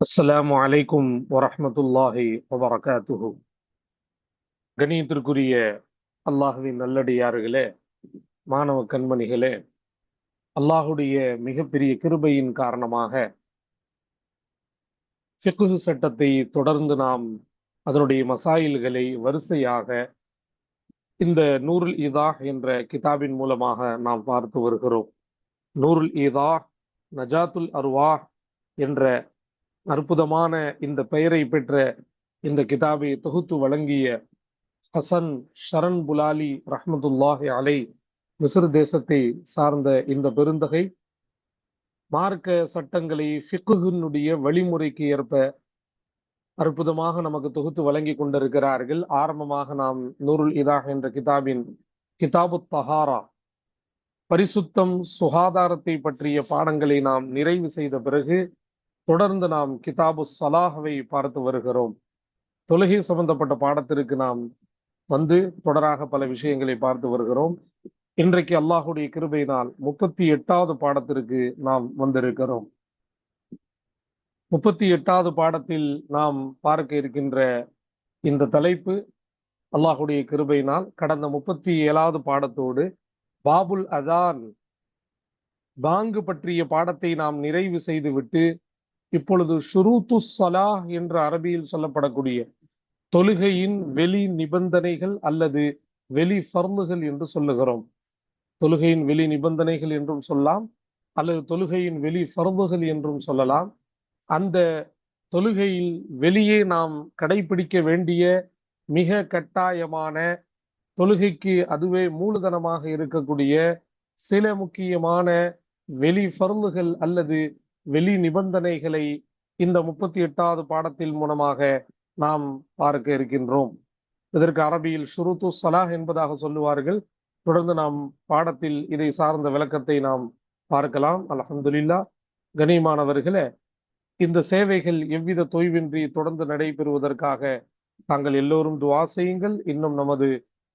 அஸ்லாம் அலைக்கும் வரமத்துல்லாஹி வபரகாத்துஹு. கணியத்திற்குரிய அல்லாஹுவின் நல்லடியார்களே மாணவ கண்மணிகளே அல்லாஹுடைய மிகப்பெரிய கிருபையின் காரணமாக ஃபிக்குஹு சட்டத்தை தொடர்ந்து நாம் அதனுடைய மசாயில்களை வரிசையாக இந்த நூருல் இதா என்ற கிதாபின் மூலமாக நாம் பார்த்து வருகிறோம். நூருல் இதா நஜாத்துல் அருவா என்ற அற்புதமான இந்த பெயரை பெற்ற இந்த கிதாபை தொகுத்து வழங்கிய ஹசன் ஷரண் புலாலி ரஹமதுல்லாஹி அலை மிஸ்ர் தேசத்தை சார்ந்த இந்த பெருந்தகை மார்க்க சட்டங்களை ஃபிக்குனுடைய வழிமுறைக்கு ஏற்ப அற்புதமாக நமக்கு தொகுத்து வழங்கி கொண்டிருக்கிறார்கள். ஆரம்பமாக நாம் நூருல் இதாக என்ற கிதாபின் கிதாபு தஹாரா பரிசுத்தம் சுகாதாரத்தை பற்றிய பாடங்களை நாம் நிறைவு செய்த பிறகு தொடர்ந்து நாம் கிதாபு சலாஹவை பார்த்து வருகிறோம். தொழுகை சம்பந்தப்பட்ட பாடத்திற்கு நாம் வந்து தொடராக பல விஷயங்களை பார்த்து வருகிறோம். இன்றைக்கு அல்லாஹுடைய கிருபையினால் முப்பத்தி எட்டாவது பாடத்திற்கு நாம் வந்திருக்கிறோம். முப்பத்தி எட்டாவது பாடத்தில் நாம் பார்க்க இருக்கின்ற இந்த தலைப்பு அல்லாஹுடைய கிருபையினால் கடந்த முப்பத்தி ஏழாவது பாடத்தோடு பாபுல் அதான் பாங்கு பற்றிய பாடத்தை நாம் நிறைவு செய்துவிட்டு இப்பொழுது ஷுரூத்து சலா என்ற அரபியில் சொல்லப்படக்கூடிய தொழுகையின் வெளி நிபந்தனைகள் அல்லது வெளி ஃபர்முகள் என்று சொல்லுகிறோம். தொழுகையின் வெளி நிபந்தனைகள் என்றும் சொல்லலாம் அல்லது தொழுகையின் வெளி ஃபர்முகள் என்றும் சொல்லலாம். அந்த தொழுகையில் வெளியே நாம் கடைபிடிக்க வேண்டிய மிக கட்டாயமான தொழுகைக்கு அதுவே மூலதனமாக இருக்கக்கூடிய சில முக்கியமான வெளி ஃபர்முகள் அல்லது வெளி நிபந்தனைகளை இந்த முப்பத்தி எட்டாவது பாடத்தின் மூலமாக நாம் பார்க்க இருக்கின்றோம். இதற்கு அரபியில் ஷுருத்து சலாஹ் என்பதாக சொல்லுவார்கள். தொடர்ந்து நாம் பாடத்தில் இதை சார்ந்த விளக்கத்தை நாம் பார்க்கலாம். அலமதுல்லா கனிமானவர்களே இந்த சேவைகள் எவ்வித தொய்வின்றி தொடர்ந்து நடைபெறுவதற்காக தாங்கள் எல்லோரும் துவா செய்யுங்கள். இன்னும் நமது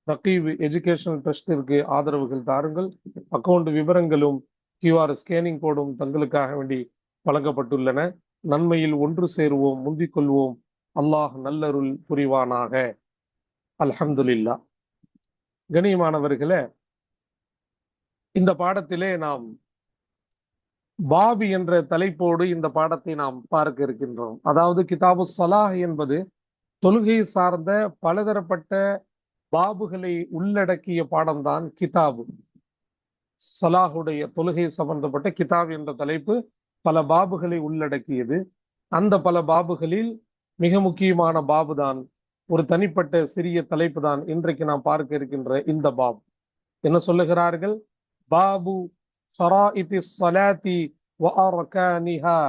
ரகீவ் எஜுகேஷனல் ட்ரஸ்டிற்கு ஆதரவுகள் தாருங்கள். அக்கௌண்ட் விவரங்களும் கியூஆர் ஸ்கேனிங் கோடும் தங்களுக்காக வேண்டி வழங்கப்பட்டுள்ளன. நன்மையில் ஒன்று சேருவோம் முந்திக் கொள்வோம். அல்லாஹ் நல்லருள் புரிவானாக. அல்ஹம்துலில்லா. கணியமானவர்களே இந்த பாடத்திலே நாம் பாபி என்ற தலைப்போடு இந்த பாடத்தை நாம் பார்க்க இருக்கின்றோம். அதாவது கிதாபு சலாஹ் என்பது தொழுகை சார்ந்த பலதரப்பட்ட பாபுகளை உள்ளடக்கிய பாடம்தான் கிதாபு. சலாஹுடைய தொழுகை சம்பந்தப்பட்ட கிதாப் என்ற தலைப்பு பல பாபுகளை உள்ளடக்கியது. அந்த பல பாபுகளில் மிக முக்கியமான பாபு தான் ஒரு தனிப்பட்ட சிறிய தலைப்பு தான் இன்றைக்கு நாம் பார்க்க இருக்கின்ற இந்த பாபு. என்ன சொல்லுகிறார்கள்? பாபு ஷராஇத்தி ஸலாத்தி வ அர்கானிஹா.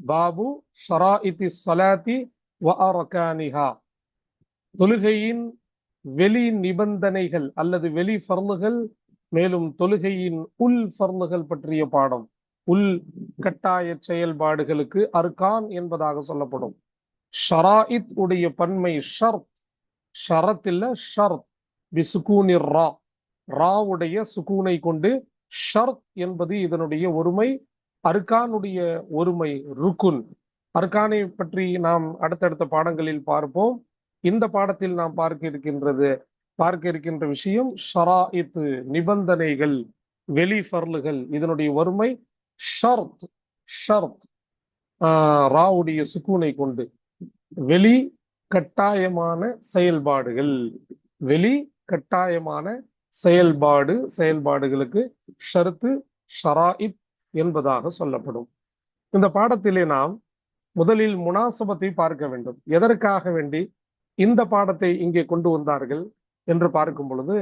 பாபு ஷராஇத்தி சலாத்தி வ அர்கானிஹா. தொழுகையின் வெளி நிபந்தனைகள் அல்லது வெளி ஃபர்லுகள் மேலும் தொழுகையின் உள் ஃபர்லுகள் பற்றிய பாடம். உள் கட்டாய செயல்பாடுகளுக்கு அர்கான் என்பதாக சொல்லப்படும். ஷராயித் உடைய பன்மை ஷர்த் ஷரத் இல்ல ஷர்த் பிசுகூனிர் ரா. ராவுடைய சுகூனை கொண்டு ஷர்த் என்பது இதனுடைய ஒருமை அர்கானுடைய ஒருமை ருக்குன் அர்கானை பற்றி நாம் அடுத்தடுத்த பாடங்களில் பார்ப்போம். இந்த பாடத்தில் நாம் பார்க்க இருக்கின்றது பார்க்க இருக்கின்ற விஷயம் ஷராயித்து நிபந்தனைகள் வெளி ஃபர்லுகள் இதனுடைய ஒருமை ஷர்த் ஷர்த் ராவுடைய சுக்கூனை கொண்டு. வெளி கட்டாயமான செயல்பாடுகள். வெளி கட்டாயமான செயல்பாடு செயல்பாடுகளுக்கு ஷர்த்து ஷராயித் என்பதாக சொல்லப்படும். இந்த பாடத்திலே நாம் முதலில் முனாசபத்தை பார்க்க வேண்டும். எதற்காக வேண்டி இந்த பாடத்தை இங்கே கொண்டு வந்தார்கள் என்று பார்க்கும் பொழுது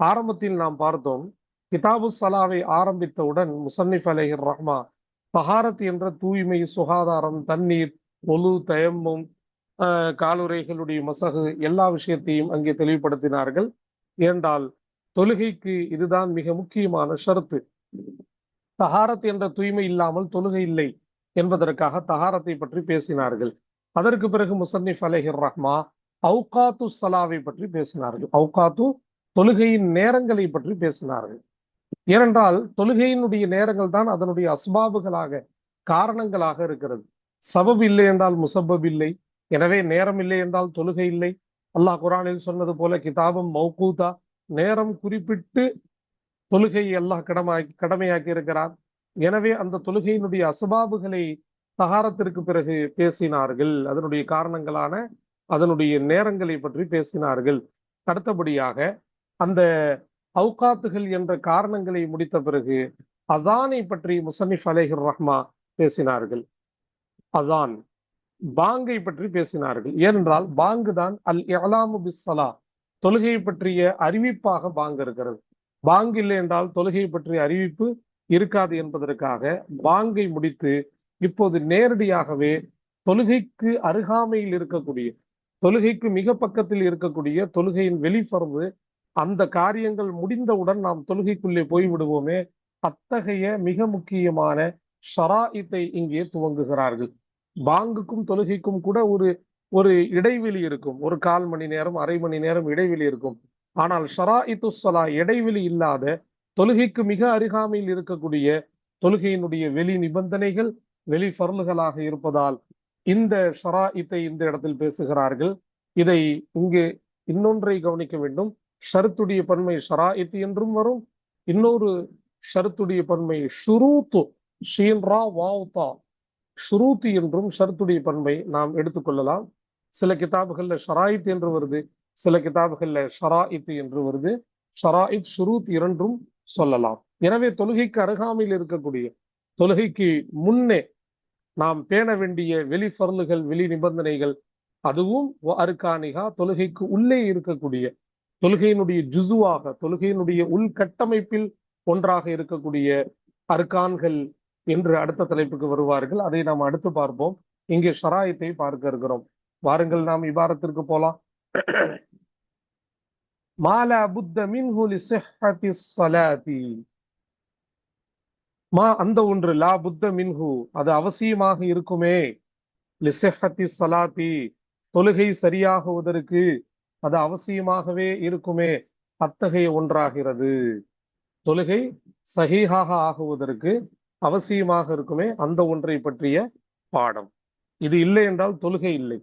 ஆரம்பத்தில் நாம் பார்த்தோம் கிதாபு சலாவை ஆரம்பித்தவுடன் முசன்னிஃப் அலேஹிர் ரஹ்மா தஹாரத் என்ற தூய்மை சுகாதாரம் தண்ணீர் ஒலு தயம்பும் காலுரைகளுடைய மசகு எல்லா விஷயத்தையும் அங்கே தெளிவுபடுத்தினார்கள். ஏனென்றால் தொழுகைக்கு இதுதான் மிக முக்கியமான ஷரத்து. தஹாரத் என்ற தூய்மை இல்லாமல் தொழுகை இல்லை என்பதற்காக தஹாரத்தை பற்றி பேசினார்கள். அதற்கு பிறகு முசன்னிப் அலேஹிர் ரஹ்மா அவுகாத்து சலாவை பற்றி பேசினார்கள். அவுகாத்து தொழுகையின் நேரங்களை பற்றி பேசினார்கள். ஏனென்றால் தொழுகையினுடைய நேரங்கள் தான் அதனுடைய அஸ்பாபுகளாக காரணங்களாக இருக்கிறது. சபப் இல்லை என்றால் முசபப் இல்லை. எனவே நேரம் இல்லை என்றால் தொழுகை இல்லை. அல்லாஹ் குரானில் சொன்னது போல கிதாபம் மௌகூதா. நேரம் குறிப்பிட்டு தொழுகையை அல்லாஹ் கடமாக்கி கடமையாக்கி இருக்கிறார் எனவே அந்த தொழுகையினுடைய அசபாபுகளை தகாரத்திற்கு பிறகு பேசினார்கள். அதனுடைய காரணங்களான அதனுடைய நேரங்களை பற்றி பேசினார்கள். அடுத்தபடியாக அந்த அவுகாத்துகள் என்ற காரணங்களை முடித்த பிறகு அசானை பற்றி முசன்னிஃப் அலேஹர் ரஹ்மா பேசினார்கள். அசான் பாங்கை பற்றி பேசினார்கள். ஏனென்றால் பாங்கு தான் அல் இலாமு பிஸ்ஸலா தொழுகை பற்றிய அறிவிப்பாக பாங்கு இருக்கிறது. பாங்கு இல்லை என்றால் தொழுகை பற்றிய அறிவிப்பு இருக்காது என்பதற்காக பாங்கை முடித்து இப்போது நேரடியாகவே தொழுகைக்கு அருகாமையில் இருக்கக்கூடிய தொழுகைக்கு மிக பக்கத்தில் இருக்கக்கூடிய தொழுகையின் வெளிப்பரவு அந்த காரியங்கள் முடிந்தவுடன் நாம் தொழுகைக்குள்ளே போய்விடுவோமே. அத்தகைய மிக முக்கியமான ஷராயித்தை இங்கே துவங்குகிறார்கள். பாங்குக்கும் தொழுகைக்கும் கூட ஒரு ஒரு இடைவெளி இருக்கும். ஒரு கால் மணி நேரம் அரை மணி நேரம் இடைவெளி இருக்கும். ஆனால் ஷராயித்து சலா இடைவெளி இல்லாத தொழுகைக்கு மிக அருகாமையில் இருக்கக்கூடிய தொழுகையினுடைய வெளி நிபந்தனைகள் வெளி பொருள்களாக இருப்பதால் இந்த ஷராயித்தை இந்த இடத்தில் பேசுகிறார்கள். இதை இங்கு இன்னொன்றை கவனிக்க வேண்டும். ஷருத்துடைய பன்மை ஷராயித் என்றும் வரும். இன்னொரு ஷருத்துடைய பன்மை ஷுரூத்து ஷீன்ரா வாவுதா ஷுரூத்து என்றும் ஷருத்துடைய பன்மை நாம் எடுத்துக்கொள்ளலாம் சில கிதாபுகள்ல ஷராயித் என்று வருது சில கிதாபுகள்ல ஷராயித் என்று வருது. ஷராயித் ஷுரூத் இரண்டும் சொல்லலாம். எனவே தொழுகைக்கு அருகாமையில் இருக்கக்கூடிய தொழுகைக்கு முன்னே நாம் பேண வேண்டிய வெளி பருளுகள் வெளி நிபந்தனைகள் அதுவும் அருக்கானிகா தொழுகைக்கு உள்ளே இருக்கக்கூடிய தொழுகையினுடைய ஜுசுவாக தொழுகையினுடைய உள்கட்டமைப்பில் ஒன்றாக இருக்கக்கூடிய அர்கான்கள் என்று அடுத்த தலைப்புக்கு வருவார்கள். அதை நாம் அடுத்து பார்ப்போம். இங்கே ஷராயத்தை பார்க்க இருக்கிறோம். வாருங்கள் நாம் இபாரத்திற்கு போலாம். மாலா புத்த மின்ஹுலி சலாதி மா அந்த ஒன்று லா புத்த மின்ஹு அது அவசியமாக இருக்குமே. லிசெஹத்தி சலாத்தி தொழுகை சரியாகுவதற்கு அது அவசியமாகவே இருக்குமே. அத்தகைய ஒன்றாகிறது. தொழுகை சகிஹாக ஆகுவதற்கு அவசியமாக இருக்குமே அந்த ஒன்றை பற்றிய பாடம். இது இல்லை என்றால் தொழுகை இல்லை.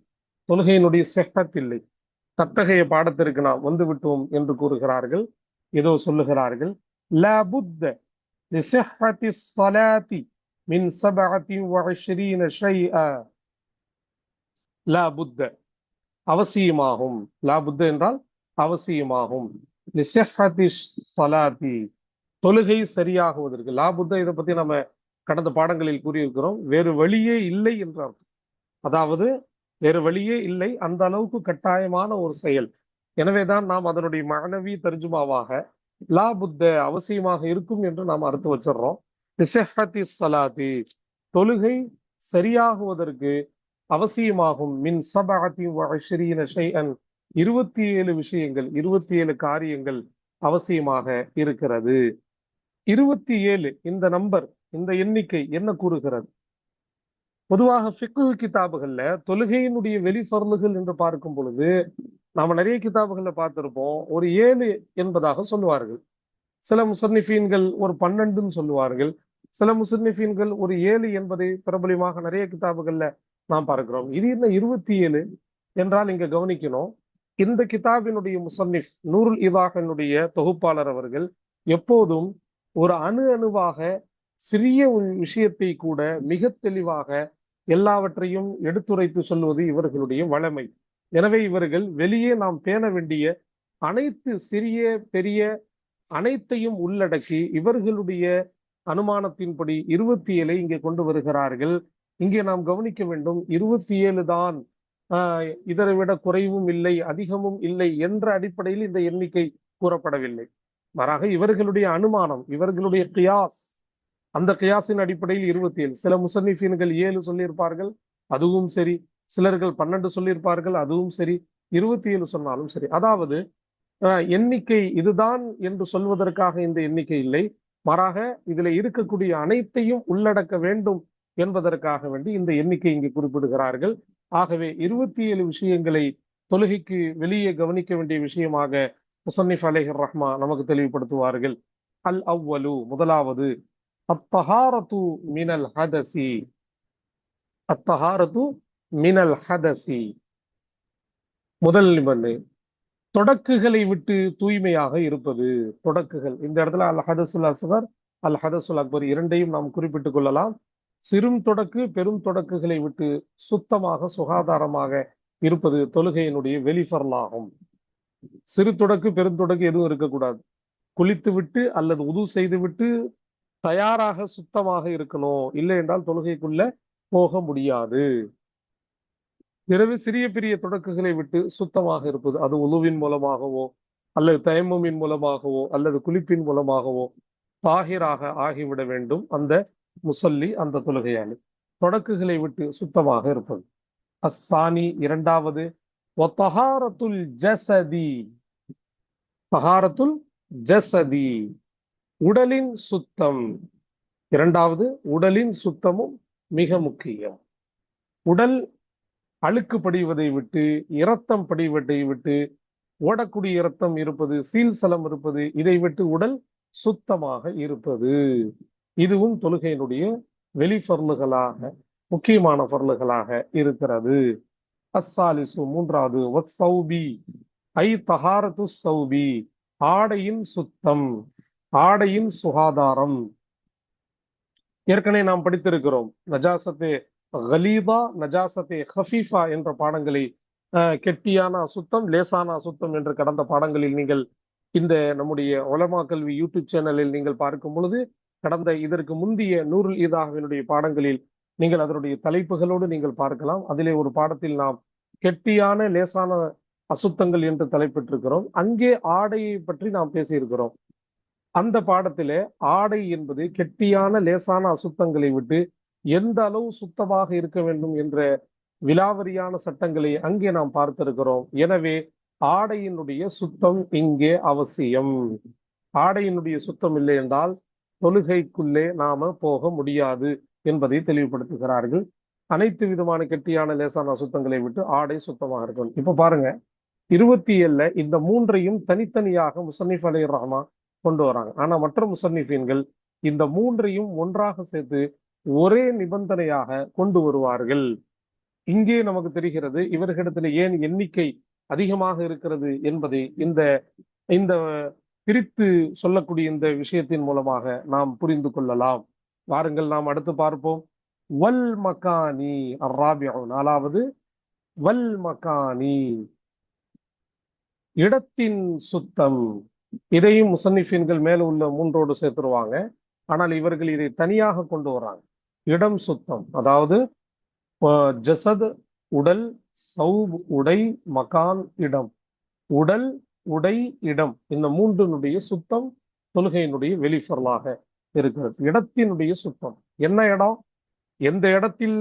தொழுகையினுடைய செஹத் இல்லை. தத்தகைய பாடத்திற்கு நாம் வந்து விட்டோம் என்று கூறுகிறார்கள். ஏதோ சொல்லுகிறார்கள். மின் சபஅத்தின் வ ஷரீன ஷைஅ. லா புத்த. அவசியமாகும். லா புத்த என்றால் அவசியமாகும். சலாதி தொழுகை சரியாகுவதற்கு. லா புத்த இதை பத்தி நம்ம கடந்த பாடங்களில் கூறியிருக்கிறோம். வேறு வழியே இல்லை என்றார் அர்த்தம். அதாவது வேறு வழியே இல்லை. அந்த அளவுக்கு கட்டாயமான ஒரு செயல். எனவேதான் நாம் அதனுடைய மனவி தர்ஜுமாவாக லா புத்த அவசியமாக இருக்கும் என்று நாம் அறுத்து வச்சிடறோம். சலாதி தொழுகை சரியாகுவதற்கு அவசியமாகும். மின் சபகத்தி வஷரீன இருபத்தி ஏழு விஷயங்கள் இருபத்தி ஏழு காரியங்கள் அவசியமாக இருக்கிறது. இருபத்தி ஏழு இந்த நம்பர் இந்த எண்ணிக்கை என்ன கூறுகிறது? பொதுவாக ஃபிக்கு கிதாபுகள்ல தொழுகையினுடைய வெளிப்பொருள்கள் என்று பார்க்கும் பொழுது நாம நிறைய கிதாபுகள்ல பார்த்திருப்போம். ஒரு ஏழு என்பதாக சொல்லுவார்கள். சில முசன்னிஃபீன்கள் ஒரு பன்னெண்டுன்னு சொல்லுவார்கள். சில முசன்னிஃபீன்கள் ஒரு ஏழு என்பதை பிரபலியமாக நிறைய கிதாபுகள்ல நாம் பார்க்கிறோம். இது என்ன இருபத்தி ஏழு என்றால் இங்க கவனிக்கணும். இந்த கிதாபினுடைய முசன்னிஃப் நூருல் இதாகனுடைய தொகுப்பாளர் அவர்கள் எப்போதும் ஒரு அணு அணுவாக சிறிய ஒரு விஷயத்தை கூட மிக தெளிவாக எல்லாவற்றையும் எடுத்துரைத்து சொல்வது இவர்களுடைய வளமை. எனவே இவர்கள் வெளியே நாம் பேண வேண்டிய அனைத்து சிறிய பெரிய அனைத்தையும் உள்ளடக்கி இவர்களுடைய அனுமானத்தின்படி இருபத்தி ஏழை இங்கே கொண்டு வருகிறார்கள். இங்கே நாம் கவனிக்க வேண்டும் இருபத்தி ஏழு தான் ஆஹ் இதரை விட குறைவும் இல்லை அதிகமும் இல்லை என்ற அடிப்படையில் இந்த எண்ணிக்கை கூறப்படவில்லை. மாறாக இவர்களுடைய அனுமானம் இவர்களுடைய கியாஸ் அந்த கியாஸின் அடிப்படையில் இருபத்தி ஏழு சில முசன்னிஃபீன்கள் ஏழு சொல்லியிருப்பார்கள் அதுவும் சரி. சிலர்கள் பன்னெண்டு சொல்லியிருப்பார்கள் அதுவும் சரி. இருபத்தி ஏழு சொன்னாலும் சரி. அதாவது எண்ணிக்கை இதுதான் என்று சொல்வதற்காக இந்த எண்ணிக்கை இல்லை. மாறாக இதுல இருக்கக்கூடிய அனைத்தையும் உள்ளடக்க வேண்டும் என்பதற்காக வேண்டி இந்த எண்ணிக்கை இங்கு குறிப்பிடுகிறார்கள். ஆகவே இருபத்தி ஏழு விஷயங்களை தொழுகைக்கு வெளியே கவனிக்க வேண்டிய விஷயமாக முசன்னிஃப் அலேஹர் ரஹ்மா நமக்கு தெளிவுபடுத்துவார்கள். அல் அவ்வலு முதலாவது அத்தஹாரத்து மினல் ஹதசி. அத்தஹாரத்து மினல் ஹதசி. முதல் நிபந்தனை தொடக்குகளை விட்டு தூய்மையாக இருப்பது. தொடக்குகள். இந்த இடத்துல அல் ஹதசுல் அஸ்கர் அல் ஹதசுல் அக்பர் இரண்டையும் நாம் குறிப்பிட்டுக் கொள்ளலாம். சிறும் தொடக்கு பெரும் தொடக்குகளை விட்டு சுத்தமாக சுகாதாரமாக இருப்பது தொழுகையினுடைய வெளிஃபரலாகும் சிறு தொடக்கு பெருந்தொடக்கு எதுவும் இருக்கக்கூடாது. குளித்து விட்டு அல்லது உது செய்து விட்டு தயாராக சுத்தமாக இருக்கணும். இல்லை என்றால் தொழுகைக்குள்ள போக முடியாது. பிறகு சிறிய பெரிய தொடக்குகளை விட்டு சுத்தமாக இருப்பது அது உழுவின் மூலமாகவோ அல்லது தயமமின் மூலமாகவோ அல்லது குளிப்பின் மூலமாகவோ தாகிராக ஆகிவிட வேண்டும். அந்த முசல்லி அந்த தொழுகையாளி தொடக்குகளை விட்டு சுத்தமாக இருப்பது. அஸ்ஸானி இரண்டாவது ஒத்தஹாரத்துல் ஜசதி. தஹாரத்துல் ஜசதி. உடலின் சுத்தம். இரண்டாவது உடலின் சுத்தமும் மிக முக்கியம். உடல் அழுக்கு படிவதை விட்டு இரத்தம் படிவதை விட்டு ஓடக்கூடிய இரத்தம் இருப்பது சீல் சலம் இருப்பது இதை விட்டு உடல் சுத்தமாக இருப்பது. இதுவும் தொழுகையினுடைய வெளிஃபர்லுகளாக முக்கியமான பொருள்களாக இருக்கிறது. அஸ்ஸாலிசு மூன்றாவது வத்சௌபி. ஐ தஹாரத்து சௌபி. ஆடையின் சுத்தம் ஆடையின் சுகாதாரம். ஏற்கனவே நாம் படித்திருக்கிறோம் நஜாசத்தே கலீபா நஜாசத்தே ஹஃபீஃபா என்ற பாடங்களை கெட்டியான சுத்தம் லேசான சுத்தம் என்று கடந்த பாடங்களில் நீங்கள் இந்த நம்முடைய ஒலமா கல்வி யூடியூப் சேனலில் நீங்கள் பார்க்கும் பொழுது கடந்த இதற்கு முந்தைய நூறுல் ஈதாகவினுடைய பாடங்களில் நீங்கள் அதனுடைய தலைப்புகளோடு நீங்கள் பார்க்கலாம். அதிலே ஒரு பாடத்தில் நாம் கெட்டியான லேசான அசுத்தங்கள் என்று தலைப்பிட்டிருக்கிறோம். அங்கே ஆடையை பற்றி நாம் பேசியிருக்கிறோம். அந்த பாடத்திலே ஆடை என்பது கெட்டியான லேசான அசுத்தங்களை விட்டு எந்த அளவு சுத்தமாக இருக்க வேண்டும் என்ற விலாவரியான சட்டங்களை அங்கே நாம் பார்த்திருக்கிறோம். எனவே ஆடையினுடைய சுத்தம் இங்கே அவசியம். ஆடையினுடைய சுத்தம் இல்லை என்றால் தொழுகைக்குள்ளே நாம போக முடியாது என்பதை தெளிவுபடுத்துகிறார்கள். அனைத்து விதமான கெட்டியான லேசான அசுத்தங்களை விட்டு ஆடை சுத்தமாக இருக்கணும். இப்ப பாருங்க இருபத்தி ஏழுல இந்த மூன்றையும் தனித்தனியாக முசன்னிஃப் அலி ரஹ்மா கொண்டு வராங்க. ஆனா மற்ற முசன்னிஃபீன்கள் இந்த மூன்றையும் ஒன்றாக சேர்த்து ஒரே நிபந்தனையாக கொண்டு வருவார்கள். இங்கே நமக்கு தெரிகிறது இவர்களிடத்துல ஏன் எண்ணிக்கை அதிகமாக இருக்கிறது என்பதை இந்த இந்த பிரித்து சொல்லக்கூடிய இந்த விஷயத்தின் மூலமாக நாம் புரிந்து கொள்ளலாம். வாருங்கள் நாம் அடுத்து பார்ப்போம். வல் மகானி அர்ராபியு நாலாவது. வல் மகானி. இடத்தின் சுத்தம். இதையும் முசன்னிஃபின்கள் மேல உள்ள மூன்றோடு சேர்த்துருவாங்க. ஆனால் இவர்கள் இதை தனியாக கொண்டு வராங்க. இடம் சுத்தம். அதாவது ஜசத் உடல் சௌப் உடை மகான் இடம். உடல் உடை இடம் இந்த மூன்றினுடைய சுத்தம் தொழுகையினுடைய வெளிஃபரலாக இருக்கிறது. இடத்தினுடைய சுத்தம். என்ன இடம்? எந்த இடத்தில்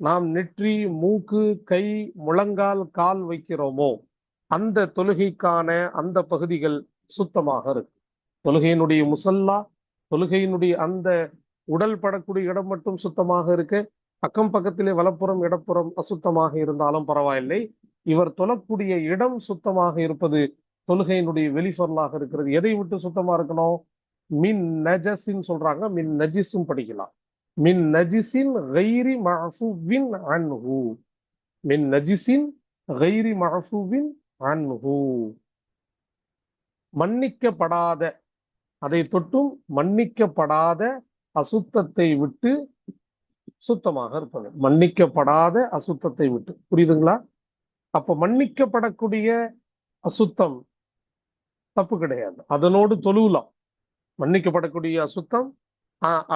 நாம் நெற்றி மூக்கு கை முழங்கால் கால் வைக்கிறோமோ அந்த தொழுகைக்கான அந்த பகுதிகள் சுத்தமாக இருக்கு. தொழுகையினுடைய முசல்லா தொழுகையினுடைய அந்த உடல் படக்கூடிய இடம் மட்டும் சுத்தமாக இருக்கு. அக்கம் பக்கத்திலே வலப்புறம் இடப்புறம் அசுத்தமாக இருந்தாலும் பரவாயில்லை. இவர் தொழக்கூடிய இடம் சுத்தமாக இருப்பது தொழுகையினுடைய வெளிஃபொருளாக இருக்கிறது. எதை விட்டு சுத்தமா இருக்கணும்? மின் நஜஸின் சொல்றாங்க. மின் நஜிஸும் படிக்கலாம். மின் நஜிஸின் கைரி அன்ஹு. மின் நஜிஸின் கைரி அன்ஹு. மன்னிக்கப்படாத அதை தொட்டும் மன்னிக்கப்படாத அசுத்தத்தை விட்டு சுத்தமாக இருப்பது மன்னிக்கப்படாத அசுத்தத்தை விட்டு. புரியுதுங்களா? அப்ப மன்னிக்கப்படக்கூடிய அசுத்தம் தப்பு கிடையாது. அதனோடு தொழுவலாம் மன்னிக்கப்படக்கூடிய அசுத்தம்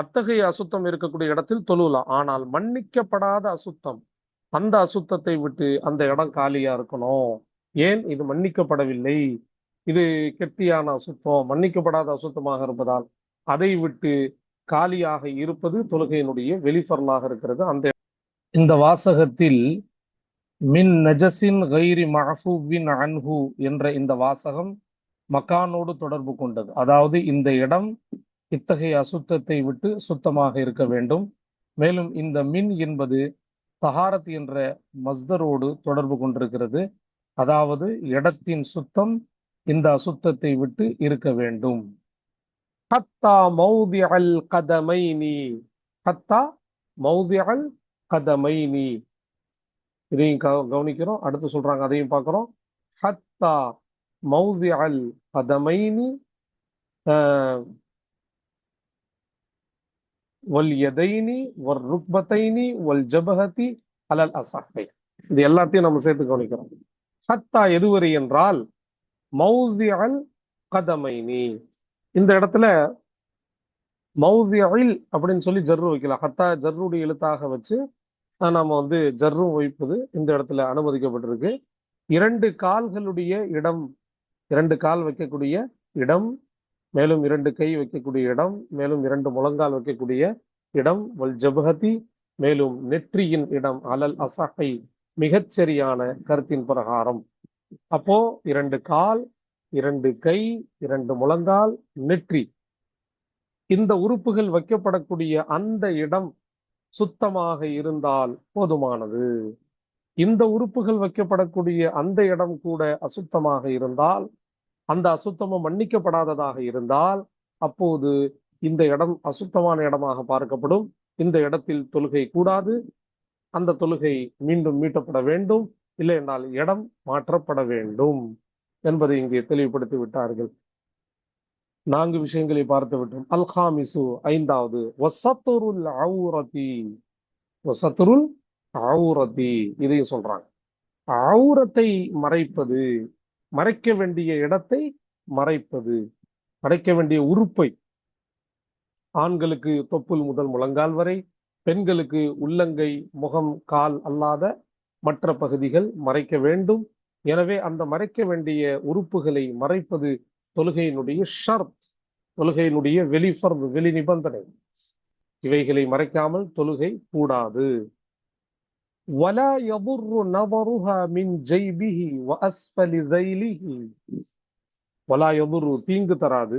அத்தகைய அசுத்தம் இருக்கக்கூடிய இடத்தில் தொழுவலாம் ஆனால் மன்னிக்கப்படாத அசுத்தம் அந்த அசுத்தத்தை விட்டு அந்த இடம் காலியா இருக்கணும். ஏன்? இது மன்னிக்கப்படவில்லை. இது கெட்டியான அசுத்தம். மன்னிக்கப்படாத அசுத்தமாக இருப்பதால் அதை விட்டு காலியாக இருப்பது தொழுகையினுடைய வெளிப்பொருளாக இருக்கிறது. அந்த இந்த வாசகத்தில் மின் நஜசின் கைரி மஹூவின் அன்ஹு என்ற இந்த வாசகம் மக்கானோடு தொடர்பு கொண்டது. அதாவது இந்த இடம் இத்தகைய அசுத்தத்தை விட்டு சுத்தமாக இருக்க வேண்டும். மேலும் இந்த மின் என்பது தஹாரத் என்ற மஸ்தரோடு தொடர்பு கொண்டிருக்கிறது. அதாவது இடத்தின் சுத்தம் இந்த அசுத்தத்தை விட்டு இருக்க வேண்டும். ஹத்தா மௌதிஅல் கதமைனி. ஹத்தா மௌதிஅல் கதமைனி. இதையும் கவ- கவனிக்கிறோம். அடுத்து சொல்றாங்க அதையும் பார்க்கிறோம். ஹத்தா மௌசி அல் கதமைனி வல் யதைனி ருக்பத்தைனி வல் ஜபஹதி அலல் அசஹை இது எல்லாத்தையும் நம்ம சேர்த்து கவனிக்கிறோம். ஹத்தா எதுவரை என்றால் மௌசியல் கதமைனி. இந்த இடத்துல மௌசியில் அப்படின்னு சொல்லி ஜர்ரு வைக்கலாம். ஹத்தா ஜர்ருடைய எழுத்தாக வச்சு நாம வந்து ஜர்ரும் வைப்பது இந்த இடத்துல அனுமதிக்கப்பட்டிருக்கு. இரண்டு கால்களுடைய இடம் இரண்டு கால் வைக்கக்கூடிய இடம் மேலும் இரண்டு கை வைக்கக்கூடிய இடம் மேலும் இரண்டு முழங்கால் வைக்கக்கூடிய இடம் வல் ஜபஹதி மேலும் நெற்றியின் இடம் அலல் அசஹை மிகச்சரியான கருத்தின் பிரகாரம். அப்போ இரண்டு கால் இரண்டு கை இரண்டு முழங்கால் நெற்றி. இந்த உறுப்புகள் வைக்கப்படக்கூடிய அந்த இடம் சுத்தமாக இருந்தால் போதுமானது. இந்த உறுப்புகள் வைக்கப்படக்கூடிய அந்த இடம் கூட அசுத்தமாக இருந்தால் அந்த அசுத்தமும் மன்னிக்கப்படாததாக இருந்தால் அப்போது இந்த இடம் அசுத்தமான இடமாக பார்க்கப்படும். இந்த இடத்தில் தொழுகை கூடாது. அந்த தொழுகை மீண்டும் மீட்டப்பட வேண்டும். இல்லை என்றால் இடம் மாற்றப்பட வேண்டும் என்பதை இங்கே தெளிவுபடுத்தி விட்டார்கள். நான்கு விஷயங்களை பார்த்து விட்டோம். அல்ஹாமிசு ஐந்தாவது. வசத்துருல் அவுரதி. வசத்துருல் அவுரதி. இதையும் சொல்றாங்க. அவுரத்தை மறைப்பது மறைக்க வேண்டிய இடத்தை மறைப்பது. மறைக்க வேண்டிய உறுப்பை ஆண்களுக்கு தொப்புள் முதல் முழங்கால் வரை பெண்களுக்கு உள்ளங்கை முகம் கால் அல்லாத மற்ற பகுதிகள் மறைக்க வேண்டும். எனவே அந்த மறைக்க வேண்டிய உறுப்புகளை மறைப்பது தொழுகையினுடைய ஷர்த் தொழுகையினுடைய வெளிஃபர்து வெளி நிபந்தனை இவைகளை மறைக்காமல் தொழுகை கூடாது. ولا يضر نظرها من جيبه وأسفل ذيله ولا يضر தீங்கு தராது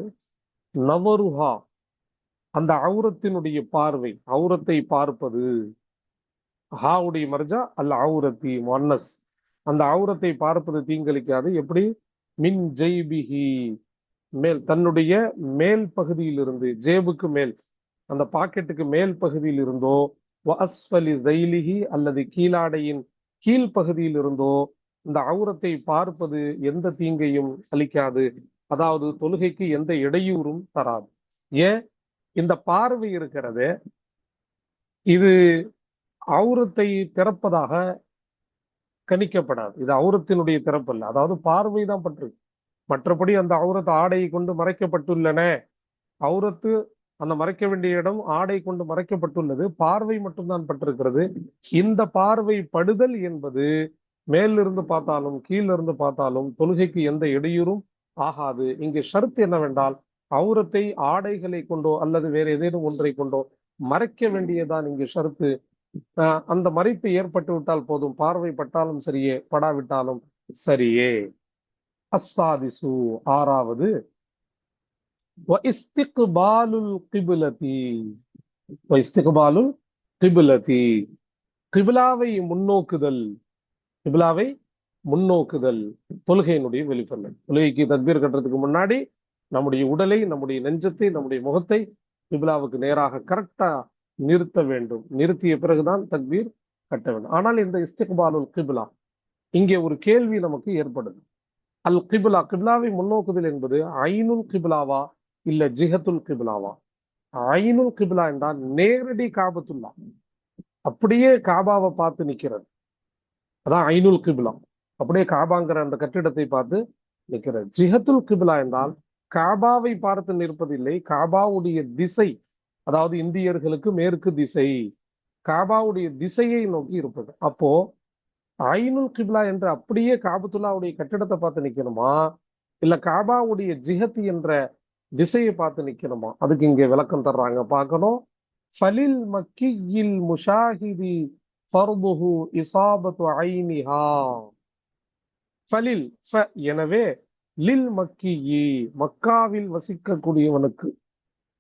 நவருஹா அந்த அவுரத்தினுடைய பார்வை அவுரத்தை பார்ப்பது ஹாவுடைய மர்ஜா அல்ல அவுரத்தி மொன்னஸ் அந்த அவுரத்தை பார்ப்பது தீங்களிக்காது எப்படி மின் ஜெய்பிஹி மேல் தன்னுடைய மேல் பகுதியிலிருந்து ஜேபுக்கு மேல் அந்த பாக்கெட்டுக்கு மேல் பகுதியில் இருந்தோ வஅஸ்ஃபலி தைலிஹி அல்லது கீழாடையின் கீழ் பகுதியில் இருந்தோ இந்த அவுரத்தை பார்ப்பது எந்த தீங்கையும் அளிக்காது. அதாவது தொழுகைக்கு எந்த இடையூறும் தராது. ஏன்? இந்த பார்வை இருக்கிறது. இது அவுரத்தை திறப்பதாக கணிக்கப்படாது. இது அவுரத்தினுடைய திறப்பல்ல அதாவது பார்வை தான் பற்று. மற்றபடி அந்த அவுரத் ஆடையை கொண்டு மறைக்கப்பட்டுள்ளன. அவுரத்து அந்த மறைக்க வேண்டிய இடம் ஆடை கொண்டு மறைக்கப்பட்டுள்ளது. பார்வை மட்டும்தான் பட்டிருக்கிறது இந்த பார்வை படுதல் என்பது மேலிருந்து பார்த்தாலும் கீழிருந்து பார்த்தாலும் தொழுகைக்கு எந்த இடையூறும் ஆகாது. இங்கே ஷர்த் என்னவென்றால் அவுரத்தை ஆடைகளை கொண்டோ அல்லது வேற ஏதேனும் ஒன்றை கொண்டோ மறைக்க வேண்டியதான் இங்கு ஷருத்து. ஆஹ் அந்த மறைப்பு ஏற்பட்டு விட்டால் போதும். பார்வை பட்டாலும் சரியே படாவிட்டாலும் சரியே. அஸ்ஸாதிசு ஆறாவது இஸ்திக்பாலுல் கிபுலதி இஸ்திக்பாலுல் கிபுலதி கிபிலாவை முன்னோக்குதல். கிபிலாவை முன்னோக்குதல். தொழுகையினுடைய வெளிப்படை தொழுகைக்கு தத்பீர் கட்டுறதுக்கு முன்னாடி நம்முடைய உடலை நம்முடைய நெஞ்சத்தை நம்முடைய முகத்தை கிபிலாவுக்கு நேராக கரெக்டா நிறுத்த வேண்டும். நிறுத்திய பிறகுதான் தக்பீர் கட்ட வேண்டும். ஆனால் இந்த இஸ்திக்பாலுல் கிபிலா இங்கே ஒரு கேள்வி நமக்கு ஏற்படுது. அல் கிபிலா கிபிலாவை முன்னோக்குதல் என்பது ஐநுல் கிபிலாவா இல்ல ஜிஹத்துல் கிபிலாவா? ஐனுல் கிபிலா என்றால் நேரடி காபத்துல்லா. அப்படியே காபாவை பார்த்து நிக்கிறது. அதான் ஐனுல் கிபிலா. அப்படியே காபாங்கிற அந்த கட்டிடத்தை பார்த்து நிக்கிறது. ஜிஹத்துல் கிபிலா என்றால் காபாவை பார்த்து நிற்பதில்லை காபாவுடைய திசை அதாவது இந்தியர்களுக்கு மேற்கு திசை காபாவுடைய திசையை நோக்கி இருப்பது. அப்போ ஐனுல் கிபிலா என்று அப்படியே காபத்துல்லாவுடைய கட்டிடத்தை பார்த்து நிக்கணுமா? இல்ல காபாவுடைய ஜிஹத் என்ற திசையை பார்த்து நிக்கணுமா? அதுக்கு இங்க விளக்கம் தர்றாங்க. பார்க்கணும். ஃபலில் மக்கியில் முஷாஹிதி ஃபர்துஹு இசாபத்து ஐனிஹா. ஃபலில் ஃப எனவே லில் மக்கியி மக்காவில் வசிக்கக்கூடியவனுக்கு.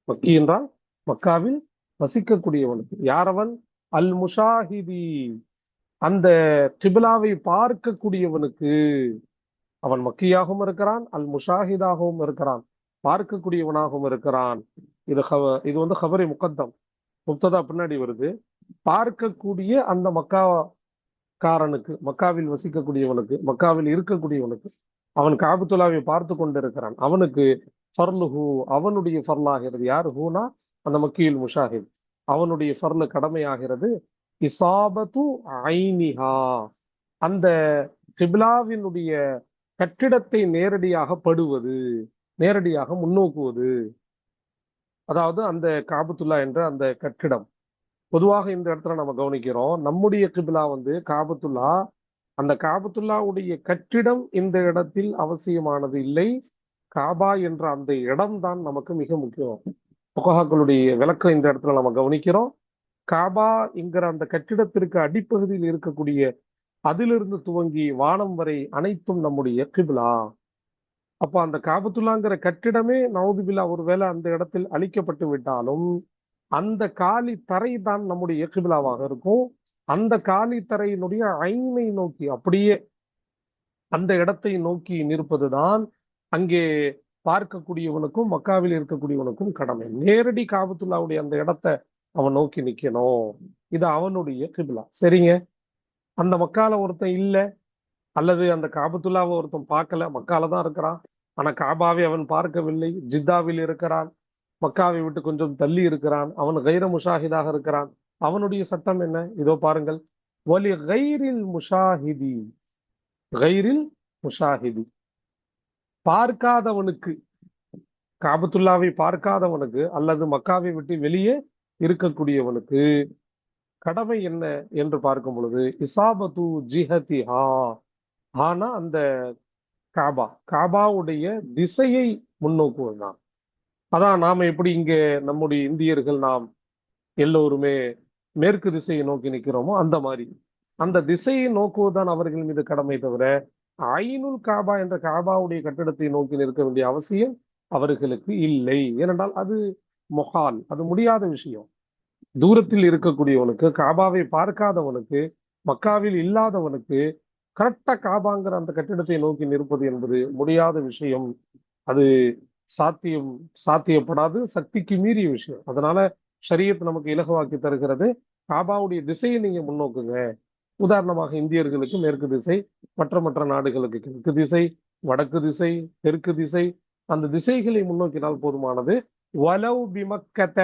மக்கி என்றால் மக்காவில் வசிக்கக்கூடியவனுக்கு. யாரவன்? அல் முஷாஹிதி. அந்த கிபிலாவை பார்க்கக்கூடியவனுக்கு. அவன் மக்கியாகவும் இருக்கிறான் அல் முஷாஹிதாகவும் இருக்கிறான். பார்க்கக்கூடியவனாகவும் இருக்கிறான். இது இது வந்து ஹபரி முகத்தம். முப்ததா பின்னாடி வருது. பார்க்கக்கூடிய அந்த மக்காக்காரனுக்கு மக்காவில் வசிக்கக்கூடியவனுக்கு மக்காவில் இருக்கக்கூடியவனுக்கு அவன் காபத்துல்லாவை பார்த்து கொண்டிருக்கிறான். அவனுக்கு ஃபர்லுஹு அவனுடைய ஃபர்லாகிறது யார் ஹூனா? அந்த மக்கியில் முஷாஹித். அவனுடைய ஃபர்லு கடமையாகிறது இசாபத்து ஐனிஹா. அந்த கிபிலாவினுடைய கட்டிடத்தை நேரடியாக படுவது. நேரடியாக முன்னோக்குவது. அதாவது அந்த காபத்துல்லா என்ற அந்த கட்டிடம். பொதுவாக இந்த இடத்துல நம்ம கவனிக்கிறோம் நம்முடைய கிபிலா வந்து காபத்துல்லா. அந்த காபத்துல்லாவுடைய கட்டிடம் இந்த இடத்தில் அவசியமானது இல்லை. காபா என்ற அந்த இடம் தான் நமக்கு மிக முக்கியம். புகஹாக்களுடைய விளக்கம் இந்த இடத்துல நம்ம கவனிக்கிறோம். காபா என்கிற அந்த கட்டிடத்திற்கு அடிப்பகுதியில் இருக்கக்கூடிய அதிலிருந்து துவங்கி வானம் வரை அனைத்தும் நம்முடைய கிபிலா. அப்போ அந்த காபத்துல்லாங்கிற கட்டிடமே நவுதுபில்லா ஒருவேளை அந்த இடத்தில் அழிக்கப்பட்டு விட்டாலும் அந்த காலி தரை தான் நம்முடைய கிபிலாவாக இருக்கும். அந்த காலி தரையினுடைய ஐமை நோக்கி அப்படியே அந்த இடத்தை நோக்கி நிற்பதுதான் அங்கே பார்க்கக்கூடியவனுக்கும் மக்காவில் இருக்கக்கூடியவனுக்கும் கடமை. நேரடி காபத்துல்லாவுடைய அந்த இடத்தை அவன் நோக்கி நிக்கணும். இது அவனுடைய கிபிலா சரிங்க? அந்த மக்கால ஒருத்தன் இல்ல அல்லது அந்த காபத்துல்லாவை ஒருத்தன் பார்க்கல மக்கால தான் இருக்கிறான். ஆனா காபாவை அவன் பார்க்கவில்லை. ஜித்தாவில் இருக்கிறான். மக்காவை விட்டு கொஞ்சம் தள்ளி இருக்கிறான். அவன் கைர முஷாஹிதாக இருக்கிறான். அவனுடைய சட்டம் என்ன? இதோ பாருங்கள். ஒலி கைரில் முஷாஹிதி. கைரில் முஷாஹிதி. பார்க்காதவனுக்கு காபத்துல்லாவை பார்க்காதவனுக்கு அல்லது மக்காவை விட்டு வெளியே இருக்கக்கூடியவனுக்கு கடமை என்ன என்று பார்க்கும் பொழுது இசாபத்து ஜிஹதி ஹா ஆனா அந்த காபா. காபாவுடைய திசையை முன்னோக்குவது தான். அதான் நாம எப்படி இங்க நம்முடைய இந்தியர்கள் நாம் எல்லோருமே மேற்கு திசையை நோக்கி நிற்கிறோமோ அந்த மாதிரி. அந்த திசையை நோக்குவதுதான் அவர்கள் மீது கடமை தவிர ஐநூல் காபா என்ற காபாவுடைய கட்டிடத்தை நோக்கி நிற்க வேண்டிய அவசியம் அவர்களுக்கு இல்லை. ஏனென்றால் அது மொஹால் அது முடியாத விஷயம். தூரத்தில் இருக்கக்கூடியவனுக்கு காபாவை பார்க்காதவனுக்கு மக்காவில் இல்லாதவனுக்கு கரெக்டா காபாங்கிற அந்த கட்டிடத்தை நோக்கி நிற்பது என்பது முடியாத விஷயம். அது சாத்தியம் சாத்தியப்படாது சக்திக்கு மீறிய விஷயம். அதனால ஷரியத் நமக்கு இலகுவாக்கி தருகிறது. காபாவுடைய திசையை நீங்க முன்னோக்குங்க. உதாரணமாக இந்தியர்களுக்கு மேற்கு திசை மற்ற மற்ற நாடுகளுக்கு கிழக்கு திசை வடக்கு திசை தெற்கு திசை அந்த திசைகளை முன்னோக்கினால் போதுமானது. வலவு பிமக்கத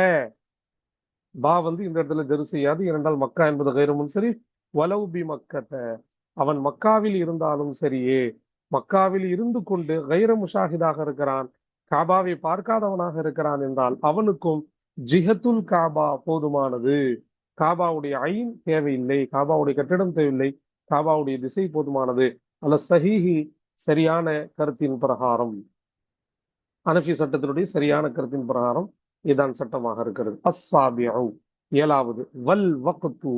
பா வந்து இந்த இடத்துல ஜெரு செய்யாது ஏனென்றால் மக்கா என்பது கைரமும் சரி. வலவு பிமக்கத்தை அவன் மக்காவில் இருந்தாலும் சரியே. மக்காவில் இருந்து கொண்டு கைர முஷாஹிதாக இருக்கிறான். காபாவை பார்க்காதவனாக இருக்கிறான் என்றால் அவனுக்கும் ஜிஹத்துல் காபா போதுமானது. காபாவுடைய ஐன் தேவையில்லை. காபாவுடைய கட்டிடம் தேவையில்லை. காபாவுடைய திசை போதுமானது. அல்ல சஹீஹி சரியான கருத்தின் பிரகாரம். அனஃபி சட்டத்தினுடைய சரியான கருத்தின் பிரகாரம் இதான் சட்டமாக இருக்கிறது. அஸ்ஸாபியு ஏழாவது வல் வக்து.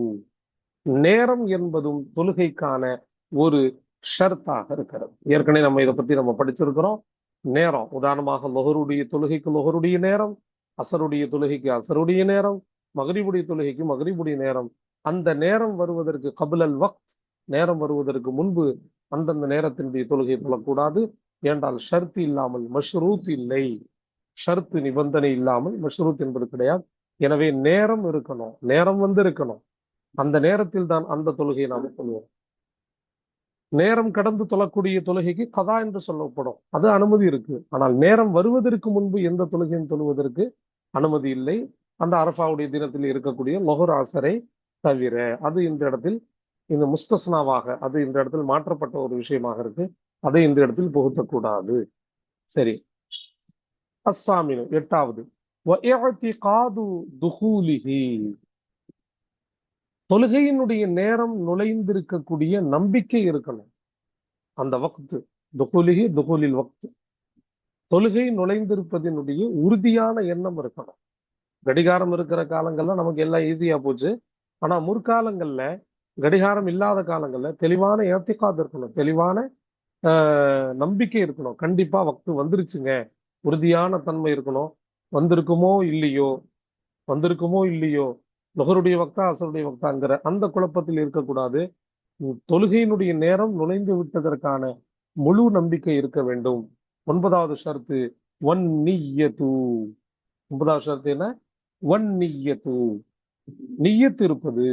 நேரம் என்பதும் தொழுகைக்கான ஒரு ஷர்த்தாக இருக்கிறது. ஏற்கனவே நம்ம இதை பத்தி நம்ம படிச்சிருக்கிறோம். நேரம். உதாரணமாக லொஹருடைய தொழுகைக்கு லொஹருடைய நேரம் அசருடைய தொழுகைக்கு அசருடைய நேரம் மகரிபுடைய தொழுகைக்கு மகரிபுடைய நேரம். அந்த நேரம் வருவதற்கு கபிலல் வக்த் நேரம் வருவதற்கு முன்பு அந்தந்த நேரத்தினுடைய தொழுகை தொழக்கூடாது. ஏன்றால் ஷர்த் இல்லாமல் மஷ்ரூத் இல்லை. ஷர்த்து நிபந்தனை இல்லாமல் மஷ்ரூத் என்பது கிடையாது. எனவே நேரம் இருக்கணும். நேரம் வந்து இருக்கணும். அந்த நேரத்தில் தான் அந்த தொழுகையை நாம் சொல்லுவோம் நேரம் கடந்து தொழக்கூடிய தொழுகைக்கு கதா என்று சொல்லப்படும். அது அனுமதி இருக்கு. ஆனால் நேரம் வருவதற்கு முன்பு எந்த தொழுகையும் தொழுவதற்கு அனுமதி இல்லை. அந்த அரஃபாவுடைய தினத்தில் இருக்கக்கூடிய லொஹர் ஆசரை தவிர அது இந்த இடத்தில் இந்த முஸ்தஸ்னாவாக அது இந்த இடத்தில் மாற்றப்பட்ட ஒரு விஷயமாக இருக்கு. அதை இந்த இடத்தில் புகுத்தக்கூடாது. சரி. அஸ்ஸாமினு எட்டாவது. தொழுகையினுடைய நேரம் நுழைந்திருக்கக்கூடிய நம்பிக்கை இருக்கணும். அந்த வக்து துகுலிகி துகுலில் வக்து. தொழுகை நுழைந்திருப்பதனுடைய உறுதியான எண்ணம் இருக்கணும். கடிகாரம் இருக்கிற காலங்கள்ல நமக்கு எல்லாம் ஈஸியா போச்சு. ஆனா முற்காலங்கள்ல கடிகாரம் இல்லாத காலங்கள்ல தெளிவான ஏத்திக்காது இருக்கணும். தெளிவான ஆஹ் நம்பிக்கை இருக்கணும். கண்டிப்பா வக்து வந்துருச்சுங்க. உறுதியான தன்மை இருக்கணும். வந்திருக்குமோ இல்லையோ? வந்திருக்குமோ இல்லையோ? நுகருடைய வக்தா அசருடைய வக்தாங்கிற அந்த குழப்பத்தில் இருக்கக்கூடாது. தொழுகையினுடைய நேரம் நுழைந்து விட்டதற்கான முழு நம்பிக்கை இருக்க வேண்டும். ஒன்பதாவது ஷர்த்து ஒன் நீயத்து ஒன்பதாவது ஷர்த்து என்ன? ஒன் நீயத்து நியத்து இருப்பது.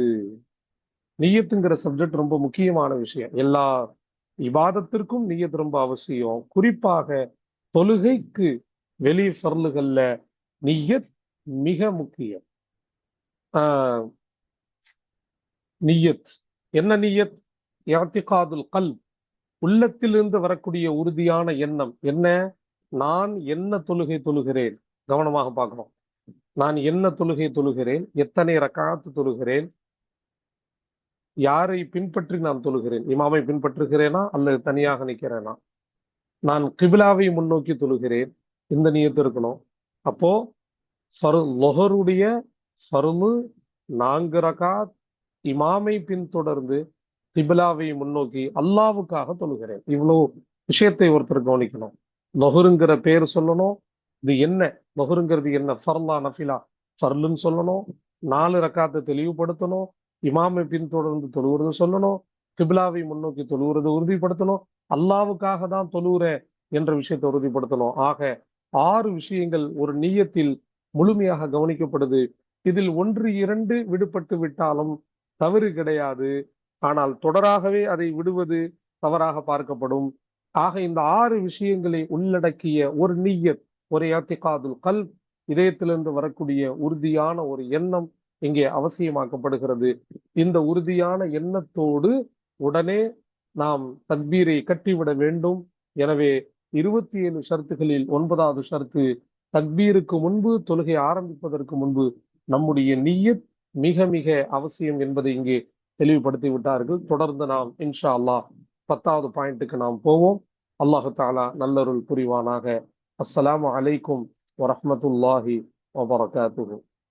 நியத்துங்கிற சப்ஜெக்ட் ரொம்ப முக்கியமான விஷயம். எல்லா விவாதத்திற்கும் நியத் ரொம்ப அவசியம். குறிப்பாக தொழுகைக்கு வெளி ஃபர்லுகள்ல நியத் மிக முக்கியம். நியத். என்ன நியத்? யாத்திகாதுல் கல் உள்ளத்திலிருந்து வரக்கூடிய உறுதியான எண்ணம். என்ன? நான் என்ன தொழுகை தொழுகிறேன்? கவனமாக பார்க்கணும். நான் என்ன தொழுகை தொழுகிறேன்? எத்தனை ரக்காத்து தொழுகிறேன்? யாரை பின்பற்றி நான் தொழுகிறேன்? இமாமை பின்பற்றுகிறேனா? அல்லது தனியாக நிற்கிறேனா? நான் கிபிலாவை முன்னோக்கி தொழுகிறேன். இந்த நியத்து இருக்கணும். அப்போ லொஹருடைய சருமு நான்கு ரகாத் இமாமை பின்தொடர்ந்து திபிலாவை முன்னோக்கி அல்லாவுக்காக தொழுகிறேன். இவ்வளவு விஷயத்தை ஒருத்தர் கவனிக்கணும். லொஹருங்கிற பேர் சொல்லணும். இது என்ன? லொஹருங்கிறது என்ன? ஃபர்லா நஃபிலா. ஃபர்லுன்னு சொல்லணும். நாலு ரக்காத்தை தெளிவுபடுத்தணும். இமாமை பின்தொடர்ந்து தொழுகிறது சொல்லணும். கிபிலாவை முன்னோக்கி தொழுகிறது உறுதிப்படுத்தணும். அல்லாவுக்காக தான் தொழுகிறேன் என்ற விஷயத்தை உறுதிப்படுத்தணும். ஆக ஆறு விஷயங்கள் ஒரு நீயத்தில் முழுமையாக கவனிக்கப்படுது. இதில் ஒன்று இரண்டு விடுபட்டு விட்டாலும் தவறு கிடையாது. ஆனால் தொடராகவே அதை விடுவது தவறாக பார்க்கப்படும். ஆக இந்த ஆறு விஷயங்களை உள்ளடக்கிய ஒரு நீயத் ஒரு யாத்திகாதுல் கல் இதயத்திலிருந்து வரக்கூடிய உறுதியான ஒரு எண்ணம் இங்கே அவசியமாக்கப்படுகிறது. இந்த உறுதியான எண்ணத்தோடு உடனே நாம் தக்பீரை கட்டிவிட வேண்டும். எனவே இருபத்தி ஏழு ஷர்த்துகளில் ஒன்பதாவது ஷர்த்து தக்பீருக்கு முன்பு தொழுகை ஆரம்பிப்பதற்கு முன்பு நம்முடைய நீயத் மிக மிக அவசியம் என்பதை இங்கே தெளிவுபடுத்தி விட்டார்கள். தொடர்ந்து நாம் இன்ஷா அல்லாஹ் பத்தாவது பாயிண்ட்டுக்கு நாம் போவோம். அல்லாஹு தாலா நல்லருள் புரிவானாக. அஸ்ஸலாம் அலைக்கும் வரமத்துல்லாஹி வபரகாத்துஹு.